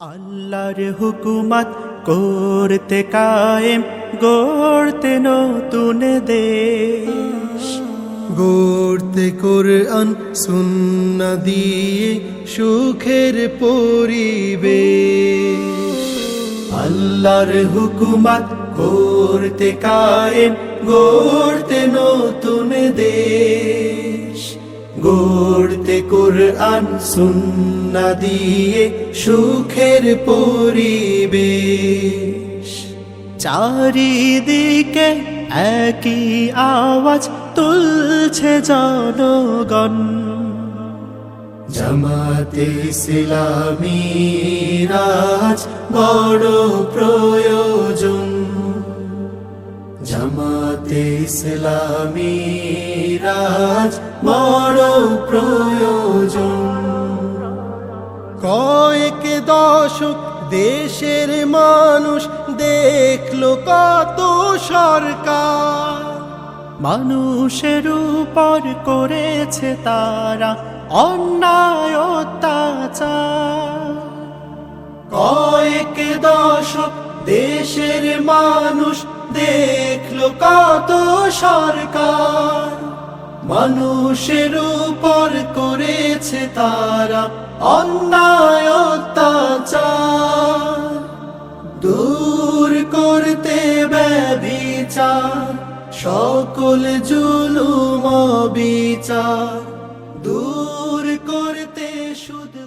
আল্লাহর হুকুমত করতে কায়েম গড়তে নতুন দেশ। গড়তে কোরআন সুন্না দিয়ে সুখের পরিবেশ। আল্লাহর হুকুমত করতে কায়েম গড়তে নতুন দেশ। গড়তে কোরআন সুন্না দিয়ে সুখের পরিবেশ। চারিদিকে একই আওয়াজ তুলছে জনগণ। জামাতে ইসলামী রাজ বড় প্রয়োজন ইসলামী রাজ বড় প্রয়োজন কয়েক দশক দেশের মানুষ দেখল কত সরকার। মানুষের উপর করেছে তারা অন্যায় অত্যাচার। কে দশক দেশের মানুষ দেখল কত সরকার। মানুষের উপর করেছে তারা অন্যায় অত্যাচার। দূর করতে ব্যবিচার সকল জুলুম বিচার দূর করতে শুধু